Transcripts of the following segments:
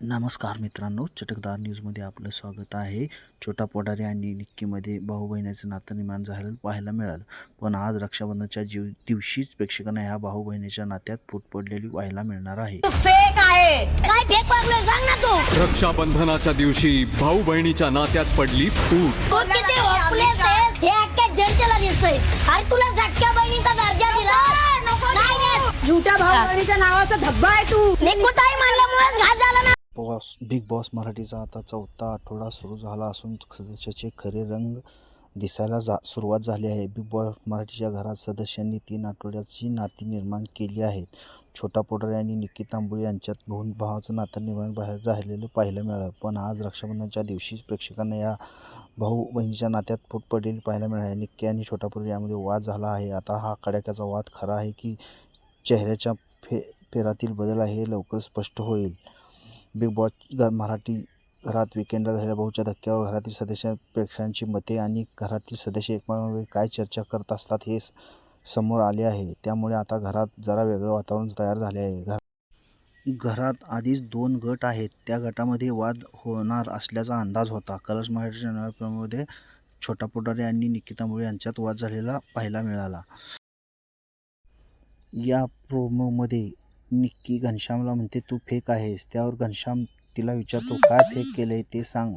नमस्कार मित्रांनो चटकदार न्यूजमध्ये आपलं स्वागत आहे. छोटा पोटारे आणि निक्कीमध्ये भाऊ बहिणीचं नातं निर्माण झालेलं पाहायला मिळालं. पण आज रक्षाबंधनच्या जीव दिवशीच प्रेक्षकांना ह्या भाऊ बहिणीच्या नात्यात फूट पडलेली पाहायला मिळणार आहे. फेक आहे. काय फेक वागलोय सांग ना तू. रक्षाबंधनाच्या दिवशी भाऊ बहिणीच्या नात्यात पडली फूट. तू किती hopeless आहेस हे अख्ख्या जनतेला दिसतोयस अरे तुला सख्या बहिणीचा दर्जा दिला. नाही देत. झुट्या भावणीच्या नावाचा धब्बा आहे तू. घात झाला बिग बॉस मराठीचा आता चौथा आठवडा सुरू झाला असून सदस्याचे खरे रंग दिसायला जा सुरुवात झाली आहे. बिग बॉस मराठीच्या घरात सदस्यांनी तीन आठवड्याची नाती निर्माण केली आहेत. छोटा पोटारे आणि निक्की तांबुळे यांच्यात भाऊन भावाचं नातं निर्माण बाहेर झालेलं पाहायला मिळालं. पण आज रक्षाबंधनच्या दिवशी प्रेक्षकांना या भाऊ बहिणीच्या नात्यात फूट पडलेली पाहायला मिळाली निक्की आणि छोटा पोटारे यामध्ये वाद झाला आहे. आता हा कड्याक्याचा वाद खरा आहे की चेहऱ्याच्या फे फेरातील बदल आहे हे लवकर स्पष्ट होईल. बिग बॉस घर मराठी घरात विकेंडला झालेल्या भाऊच्या धक्क्यावर घरातील सदस्य प्रेक्षकांची मते आणि घरातील सदस्य एकमेकांवर काय चर्चा करत असतात हे समोर आले आहे. त्यामुळे आता घरात जरा वेगळं वातावरण तयार झाले आहे. घर घरात आधीच दोन गट आहेत. त्या गटामध्ये वाद होणार असल्याचा अंदाज होता. कलर्स मराठी चॅनलमध्ये छोटा पोटारे आणि निकिता मुळे यांच्यात वाद झालेला पाहायला मिळाला. या प्रोमोमध्ये निक्की घनश्यामला म्हणते तू फेक आहेस. त्यावर घनश्याम तिला विचारतो काय फेक केलं आहे ते सांग.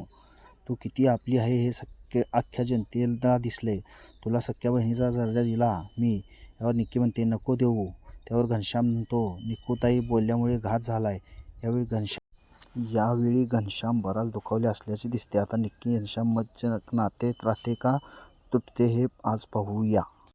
तू किती आपली आहे हे सख्य अख्ख्या जनतेला दिसले तुला सख्या बहिणीचा दर्जा दिला मी. यावर निक्की म्हणते नको देऊ. त्यावर घनश्याम म्हणतो निक्कूताई बोलल्यामुळे घात झाला आहे यावेळी घनश्याम यावेळी घनश्याम बराच दुखावले असल्याचे दिसते. आता निक्की घनश्याम मधचे नाते राहते का? तुटते हे आज पाहूया.